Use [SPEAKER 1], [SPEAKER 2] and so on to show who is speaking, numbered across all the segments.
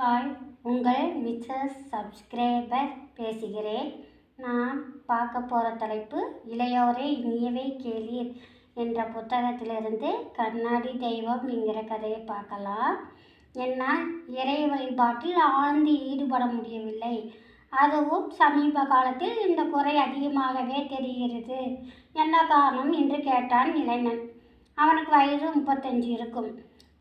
[SPEAKER 1] Hi உங்கள் மிச்சஸ் subscriber பேசுகிறேன். நான் பார்க்க போகிற தலைப்பு இளையோரே இனியவே கேளீர் என்ற புத்தகத்திலிருந்து கண்ணாடி தெய்வம் என்கிற கதையை பார்க்கலாம். என்னால் இறை வழிபாட்டில் ஆழ்ந்து ஈடுபட முடியவில்லை. அதுவும் சமீப காலத்தில் இந்த குறை அதிகமாகவே தெரிகிறது. என்ன காரணம் என்று கேட்டான் இளைஞன். அவனுக்கு வயது முப்பத்தஞ்சு இருக்கும்.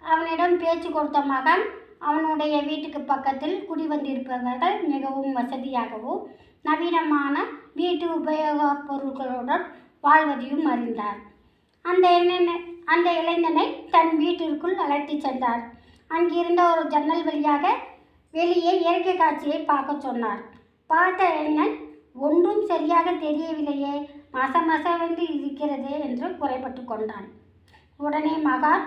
[SPEAKER 1] அவனிடம் பேச்சு கொடுத்த மகன் அவனுடைய வீட்டுக்கு பக்கத்தில் குடிவந்திருப்பவர்கள் மிகவும் வசதியாகவும் நவீனமான வீட்டு உபயோகப் பொருட்களுடன் வாழ்வதையும் அறிந்தார். அந்த இளைஞனை அந்த இளைஞனை தன் வீட்டிற்குள் அழைத்துச் சென்றார். அங்கிருந்த ஒரு ஜன்னல் வழியாக வெளியே இயற்கை காட்சியை பார்க்க சொன்னார். பார்த்த இளைஞன் ஒன்றும் சரியாக தெரியவில்லையே மச மசவென்று இருக்கிறது என்று குறைபட்டு கொண்டான். உடனே மகான்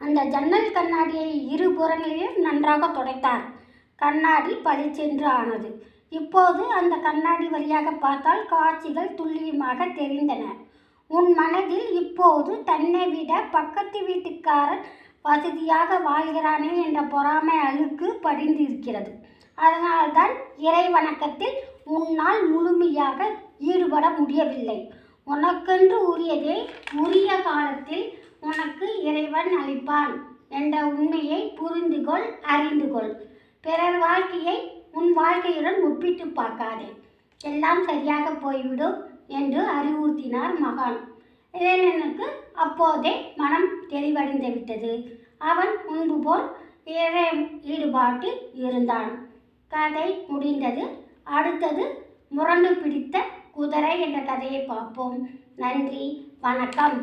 [SPEAKER 1] அந்த ஜன்னல் கண்ணாடியை இரு புறங்களிலும் நன்றாக துடைத்தார். கண்ணாடி பளிச்சென்று ஆனது. இப்போது அந்த கண்ணாடி வழியாக பார்த்தால் காட்சிகள் துல்லியமாக தெரிந்தன. உன் மனதில் இப்போது தன்னை விட பக்கத்து வீட்டுக்காரன் வசதியாக வாழ்கிறானே என்ற பொறாமை அழுக்கு படிந்திருக்கிறது. அதனால்தான் இறை வணக்கத்தில் உன்னால் முழுமையாக ஈடுபட முடியவில்லை. உனக்கென்று உரியதை உரிய காலத்தில் உனக்கு இறைவன் அளிப்பான் என்ற உண்மையை புரிந்து கொள் அறிந்து கொள் பிறர் வாழ்க்கையை உன் வாழ்க்கையுடன் ஒப்பிட்டு பார்க்காதே. எல்லாம் சரியாக போய்விடும் என்று அறிவுறுத்தினார் மகான். இளைஞனுக்கு அப்போதே மனம் தெளிவடைந்து விட்டது. அவன் முன்பு போல் இறை ஈடுபாட்டில் இருந்தான். கதை முடிந்தது. அடுத்தது முரண்டு பிடித்த குதிரை என்ற கதையை பார்ப்போம். நன்றி. வணக்கம்.